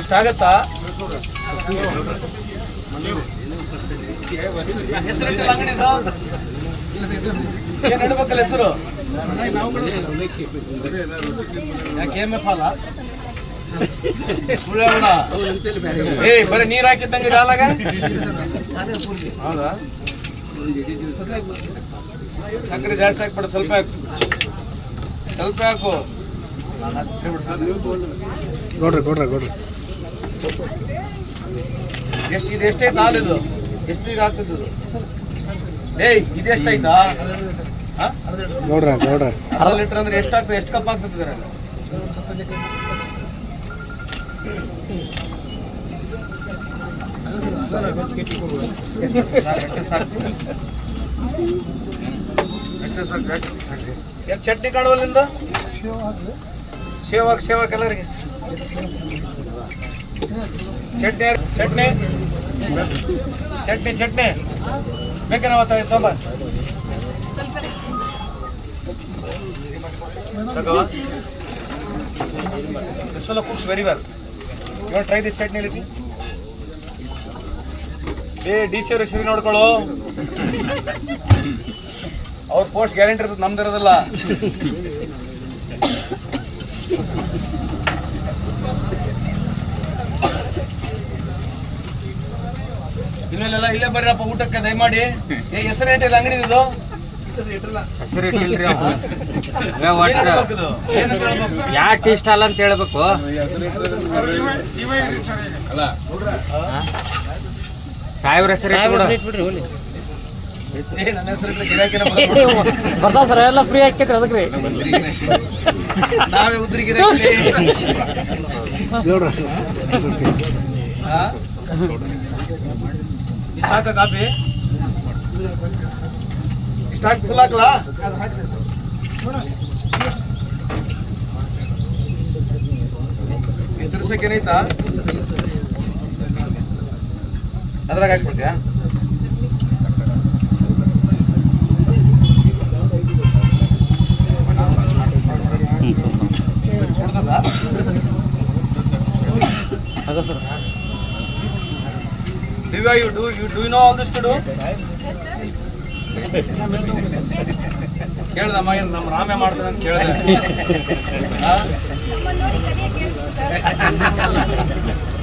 ಇಷ್ಟಾಗತ್ತಾ? ಹೆಸರು? ಯಾಕೆ. ಏ ಬರೀ ನೀರ್ ಹಾಕಿದ್ದಂಗೆ ಹೌದಾ? ಸಕ್ಕರೆ ಜಾಸ್ತಿ ಹಾಕ್ಬಿಡ, ಸ್ವಲ್ಪ ಹಾಕು. ಸ್ವಲ್ಪ ಹಾಕು. ಗೌಡ್ರಿ ಕೊಡ್ರಿ ಕೊಡ್ರಿ ಎಷ್ಟು ಇದು ಎಷ್ಟೈತೆ ಹಾಲು ಇದು ಎಷ್ಟು ಈಗ ಆಗ್ತದೆ ಏಯ್ ಇದು ಎಷ್ಟಾಯ್ತಾ ನೋಡ್ರಿ ನೋಡ್ರಿ ಅರ್ಧ ಲೀಟರ್ ಅಂದ್ರೆ ಎಷ್ಟು ಆಗ್ತದೆ ಎಷ್ಟು ಕಪ್ ಆಗ್ತದೆ? ಸಾಕು, ಎಷ್ಟು ಸಾಕು. ಯಾಕ್ ಚಟ್ನಿ ಕಾಣುವಲ್ಲಿಂದ ಸೇವಾಗ್ ಸೇವಾಗ ಎಲ್ಲರಿಗೆ. ಚಟ್ನಿ ಚಟ್ನಿ? ಚಟ್ನಿ ಚಟ್ನಿ. ಬೇಕೇನ ಅವತ್ತ ತೊಂಬ ತಗೋ This very well to try this chutney, Liti? A D C ಅವ್ರ ಸರಿ ನೋಡ್ಕೊಳ್ಳೋ. ಅವ್ರ ಪೋಸ್ಟ್ ಗ್ಯಾರಂಟಿ ಇರ್ತದೆ ನಮ್ದು ಇಲ್ಲೆಲ್ಲ ಇಲ್ಲೇ ಬರ್ರಪ್ಪ ಊಟಕ್ಕೆ ದಯಮಾಡಿ. ಏ ಹೆಸರು ಇಟ್ಟಿಲ್ಲ ಅಂಗಡಿ ಇದು? ಯಾ ಟೇಸ್ಟ್ ಅಲ್ಲ ಅಂತ ಹೇಳ್ಬೇಕು? ಸಾಹೇಬ್ರ ಹೆಸರು ಏ ಬರ್ತಾವ ಸರ್ ಎಲ್ಲ ಫ್ರೀ ಹಾಕೈತ್ರಿ ಅದಕ್ಕೆ ನಾವೇ ಉದ್ರಿ ಗಿರಾಕಿ ಸಾಕ ಕಾಫಿ ಇಷ್ಟ ಹಾಕಿ ಫುಲ್ ಹಾಕ್ಲಾ? ಎದುರ್ಸಕ್ಕೇನೈತಾ ಅದ್ರಾಗ ಹಾಕ್ಬಿಡ್ತೀಯಾ? ಡಿವಯಾ you do you do نو do ನಮ್ಮ ಅಂತ ಕೇಳಿದ್ರು